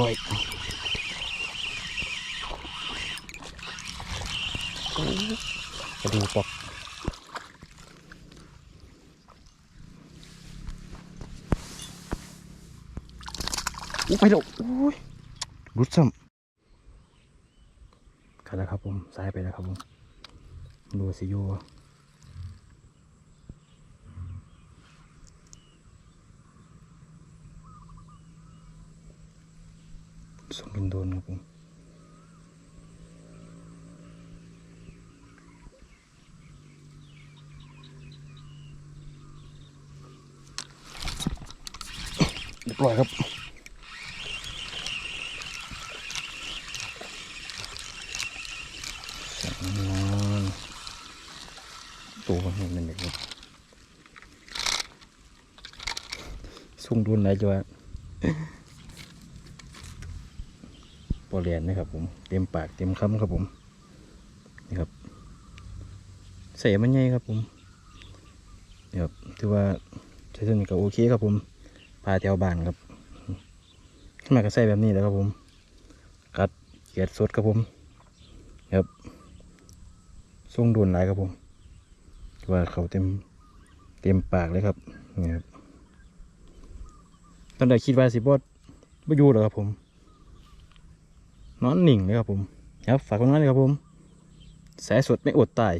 ร้อยโอ้กระดูกปอกอู้ไปแล้วโอ้ยรุดซ้ำกันแล้วครับผม ซ้ายไปแล้วครับผม ดูสิอยู ส่งเป็นโดนครับผมเรียบร้อยครับสอืมตัวมันเห็นมันเด็กเลยสุ่งโดนไหนจ้ะ ปอเรียนนะครับผมเต็มปากเต็มคำครับผมนี่ครับใส่มันใหญ่ครับผมนี่ครับถือว่าใช้ตัวนี้ก็โอเคครับผมพาแถวบ้านครับขึ้นมาก็ใส่แบบนี้แล้วครับผม กัดเกียดสดครับผมครับทรงโดนหลายครับผมว่าเขาเต็มเต็มปากเลยครับนี่ครับตอนแรกคิดว่าสิบอดไม่อยู่หรอกครับผม นอนหนิ่งเลยครับผม ครับฝากคนนั้นเลยครับผม แสสดไม่อดตาย